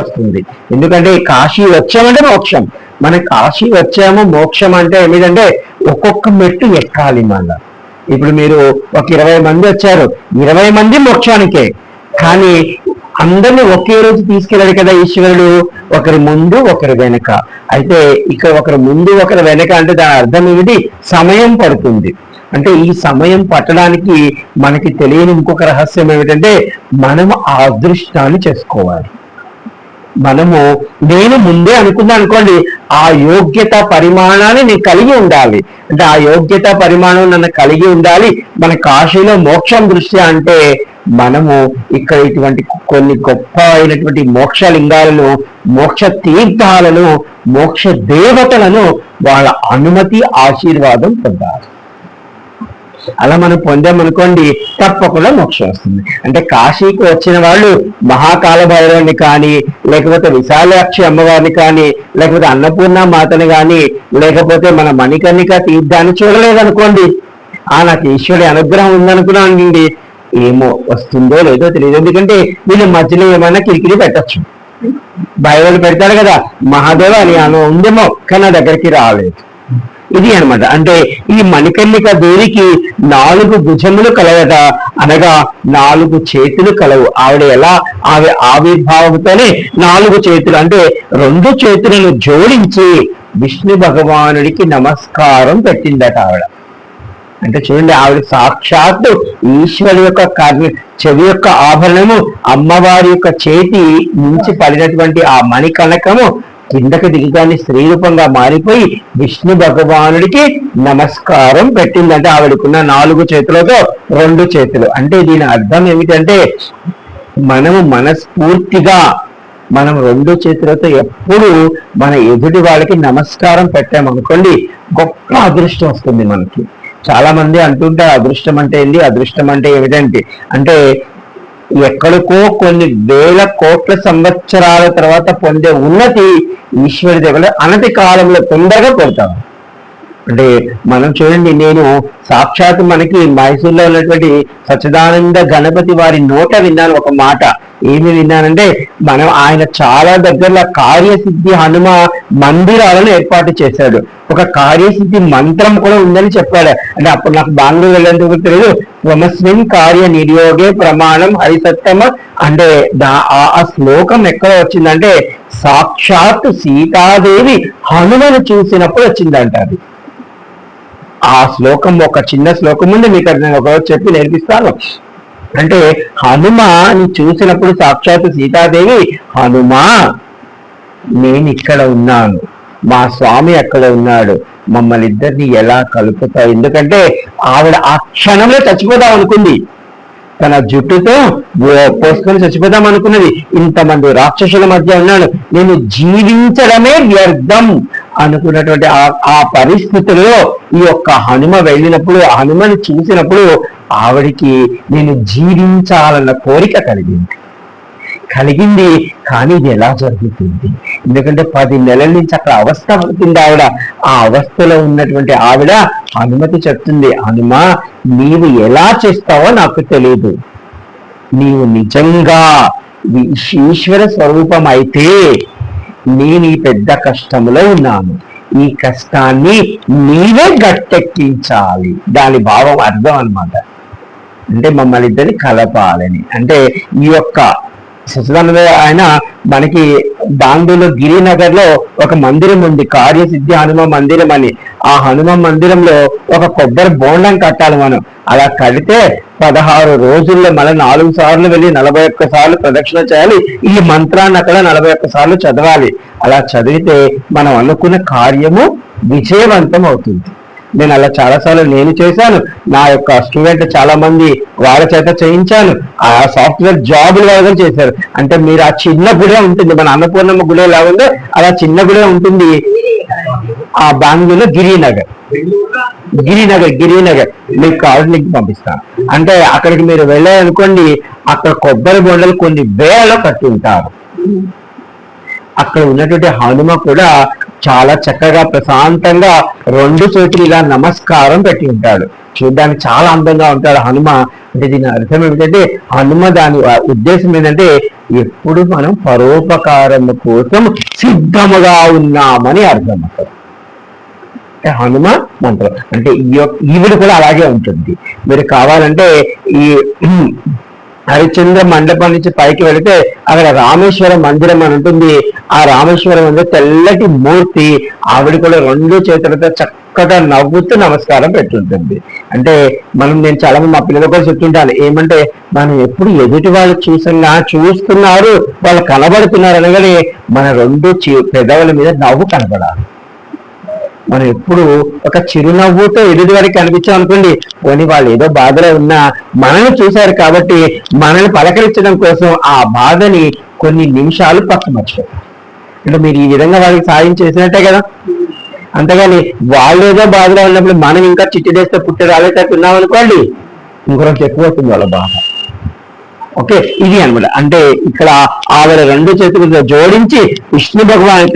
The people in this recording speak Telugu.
వస్తుంది. ఎందుకంటే ఈ కాశీ వచ్చామంటే మోక్షం. మన కాశీ వచ్చాము మోక్షం అంటే ఏమిటంటే ఒక్కొక్క మెట్టు ఎక్కాలి మళ్ళా. ఇప్పుడు మీరు ఒక ఇరవై మంది వచ్చారు. ఇరవై మంది మోక్షానికే. కానీ అందరిని ఒకే రోజు తీసుకెళ్ళాడు కదా ఈశ్వరుడు. ఒకరి ముందు ఒకరి వెనక. అయితే ఇక్కడ ఒకరి ముందు ఒకరి వెనక అంటే దాని అర్థం ఏమిటి? సమయం పడుతుంది. అంటే ఈ సమయం పట్టడానికి మనకి తెలియని ఇంకొక రహస్యం ఏమిటంటే మనం ఆ అదృష్టాన్ని చేసుకోవాలి. మనము నేను ముందే అనుకున్నా అనుకోండి ఆ యోగ్యత పరిమాణాన్ని నేను కలిగి ఉండాలి. అంటే ఆ యోగ్యత పరిమాణం నన్ను కలిగి ఉండాలి. మన కాశీలో మోక్షం దృష్ట్యా అంటే మనము ఇక్కడ ఇటువంటి కొన్ని గొప్ప అయినటువంటి మోక్ష లింగాలను మోక్ష తీర్థాలను మోక్ష దేవతలను వాళ్ళ అనుమతి ఆశీర్వాదం పొందాలి. అలా మనం పొందామనుకోండి తప్పకుండా మోక్షం వస్తుంది. అంటే కాశీకి వచ్చిన వాళ్ళు మహాకాల భైరవుని కానీ లేకపోతే విశాలాక్షి అమ్మవారిని కానీ లేకపోతే అన్నపూర్ణ మాతని కానీ లేకపోతే మన మణికర్ణిక తీర్థాన్ని చూడలేదనుకోండి. ఆ నాకు ఈశ్వరుడి అనుగ్రహం ఉందనుకున్నానండి. ఏమో వస్తుందో లేదో తెలియదు. ఎందుకంటే వీళ్ళ మధ్యలో ఏమైనా కిరికిరి పెట్టచ్చు. భైరవులు పెడతాడు కదా మహాదేవ అని అను ఉందేమో కానీ నా దగ్గరికి రాలేదు. ఇది అన్నమాట. అంటే ఈ మణికర్ణిక దేవికి నాలుగు భుజములు కలవట అనగా నాలుగు చేతులు కలవు. ఆవిడ ఎలా? ఆవిడ ఆవిర్భావంతోనే నాలుగు చేతులు అంటే రెండు చేతులను జోడించి విష్ణు భగవానుడికి నమస్కారం పెట్టిందట ఆవిడ. అంటే చూడండి ఆవిడ సాక్షాత్తు ఈశ్వరు యొక్క కర్ణ చెవి యొక్క ఆభరణము అమ్మవారి యొక్క చేతి నుంచి పడినటువంటి ఆ మణికనకము కిందకి దిగగానే స్త్రీ రూపంగా మారిపోయి విష్ణు భగవానుడికి నమస్కారం పెట్టిందంటే ఆవిడకున్న నాలుగు చేతులతో రెండు చేతులు. అంటే దీని అర్థం ఏమిటంటే మనము మనస్ఫూర్తిగా మనం రెండు చేతులతో ఎప్పుడు మన ఎదుటి వాళ్ళకి నమస్కారం పెట్టామనుకోండి గొప్ప అదృష్టం వస్తుంది మనకి. చాలా మంది అంటుంటారు అదృష్టం అంటే ఏంటి అదృష్టం అంటే ఏమిటంటే అంటే ఎక్కడికో కొన్ని వేల కోట్ల సంవత్సరాల తర్వాత పొందే ఉన్నతి ఈశ్వరి దగ్గర అనతి కాలంలో తొందరగా పొందుతాం అంటే మనం చూడండి నేను సాక్షాత్ మనకి మైసూర్లో ఉన్నటువంటి సచ్చిదానంద గణపతి వారి నోట విన్నాను ఒక మాట. ఏమి విన్నానంటే మనం ఆయన చాలా దగ్గరలో కార్యసిద్ధి హనుమ మందిరాలను ఏర్పాటు చేశాడు. ఒక కార్యసిద్ధి మంత్రం కూడా ఉందని చెప్పాడు. అంటే అప్పుడు నాకు బెంగళూరు వెళ్ళేందుకు తెలియదు. త్వమస్మిన్ కార్య నిర్యోగే ప్రమాణం హరిసత్తమ అంటే దా- ఆ- శ్లోకం ఎక్కడ వచ్చిందంటే సాక్షాత్ సీతాదేవి హనుమను చూసినప్పుడు వచ్చిందంట అది. ఆ శ్లోకం ఒక చిన్న శ్లోకం ఉంది మీకు నేను ఒకరోజు చెప్పి నేర్పిస్తాను. అంటే హనుమాని చూసినప్పుడు సాక్షాత్ సీతాదేవి హనుమా నేను ఇక్కడ ఉన్నాను. మా స్వామి అక్కడ ఉన్నాడు. మమ్మల్ని ఇద్దరిని ఎలా కలుపుతావు? ఎందుకంటే ఆవిడ ఆ క్షణంలో చచ్చిపోదాం అనుకుంది. తన జుట్టుతో పోసుకొని చచ్చిపోదాం అనుకున్నది. ఇంతమంది రాక్షసుల మధ్య ఉన్నాడు నేను జీవించడమే వ్యర్థం. అనుకున్నటువంటి ఆ ఆ పరిస్థితుల్లో ఈ యొక్క హనుమ వెళ్ళినప్పుడు హనుమని చూసినప్పుడు ఆవిడికి నేను జీవించాలన్న కోరిక కలిగింది. కలిగింది కానీ ఇది ఎలా జరుగుతుంది? ఎందుకంటే పది నెలల నుంచి అక్కడ అవస్థ పడుతుంది ఆవిడ. ఆ అవస్థలో ఉన్నటువంటి ఆవిడ అనుమతి చెప్తుంది హనుమ నీవు ఎలా చేస్తావో నాకు తెలియదు నీవు నిజంగా ఈశ్వర స్వరూపం అయితే నేను ఈ పెద్ద కష్టంలో ఉన్నాను. ఈ కష్టాన్ని నీవే గట్టెక్కించాలి. దాని భావం అర్థం అన్నమాట. అంటే మమ్మల్ని ఇద్దరిని కలపాలని. అంటే ఈ యొక్క సచిదానంద ఆయన మనకి బాంబేలో గిరినగర్లో ఒక మందిరం ఉంది కార్యసిద్ధి హనుమ మందిరం అని. ఆ హనుమ మందిరంలో ఒక కొబ్బరి బోండం కట్టాలి మనం. అలా కడితే పదహారు రోజుల్లో మళ్ళీ నాలుగు సార్లు వెళ్ళి నలభై ఒక్క సార్లు ప్రదక్షిణ చేయాలి. ఈ మంత్రాన్ని అక్కడ నలభై ఒక్క సార్లు చదవాలి. అలా చదివితే మనం అనుకున్న కార్యము విజయవంతం అవుతుంది. నేను అలా చాలాసార్లు నేను చేశాను. నా యొక్క స్టూడెంట్ చాలా మంది వాళ్ళ చేత చేయించాను. ఆ సాఫ్ట్వేర్ జాబులు లాగా చేశారు. అంటే మీరు ఆ చిన్న గుడే ఉంటుంది. మన అన్నపూర్ణమ్మ గుడి ఎలా ఉందో అలా చిన్న గుడే ఉంటుంది. ఆ బెంగళూరులో గిరినగర్. గిరినగర్ గిరినగర్. మీకు కావాలి లింక్ పంపిస్తాను. అంటే అక్కడికి మీరు వెళ్ళారనుకోండి అక్కడ కొబ్బరి బొండలు కొన్ని వేలలో కట్టి ఉంటారు. అక్కడ ఉన్నటువంటి హనుమ కూడా చాలా చక్కగా ప్రశాంతంగా రెండు చేతులు ఇలా నమస్కారం పెట్టి ఉంటాడు. చూడడానికి చాలా అందంగా ఉంటాడు హనుమ. అంటే దీని అర్థం ఏమిటంటే హనుమ దాని ఉద్దేశం ఏంటంటే ఎప్పుడు మనం పరోపకారం కోసం సిద్ధముగా ఉన్నామని అర్థం అసలు అంటే హనుమ మంత్రం. అంటే ఈ యొక్క- ఈవిడ కూడా అలాగే ఉంటుంది. మీరు కావాలంటే ఈ హరిచంద్ర మండపం నుంచి పైకి వెళితే అక్కడ రామేశ్వర మందిరం అని ఉంటుంది. ఆ రామేశ్వరం అంటే తెల్లటి మూర్తి. ఆవిడ కూడా రెండు చేతులతో చక్కగా నవ్వుతూ నమస్కారం పెట్టుంటుంది. అంటే మనం నేను చాలా మంది మా పిల్లలు కూడా చెప్తుంటాను ఏమంటే మనం ఎప్పుడు ఎదుటి వాళ్ళు చూసినా చూస్తున్నారు వాళ్ళు కనబడుతున్నారు అనగానే మన రెండు చి- పెదవుల మీద నవ్వు కనబడాలి. మనం ఎప్పుడు ఒక చిరునవ్వుతో ఎదుటి వారికి కనిపించాం అనుకోండి పోనీ వాళ్ళు ఏదో బాధలో ఉన్నా మనల్ని చూశారు కాబట్టి మనల్ని పలకరించడం కోసం ఆ బాధని కొన్ని నిమిషాలు పక్క మర్చిపోతారు అంటే మీరు ఈ విధంగా వాళ్ళకి సాయం చేసినట్టే కదా? అంతేగాని వాళ్ళు ఏదో బాధలో ఉన్నప్పుడు మనం ఇంకా చిట్టి చేస్తే పుట్టి రాలేటట్టు ఉన్నాం అనుకోండి ఇంకొకరికి ఎక్కువ అవుతుంది వాళ్ళ బాధ. ఓకే ఇది అనమాట అంటే ఇక్కడ ఆవిడ రెండు చేతులతో జోడించి విష్ణు భగవాన్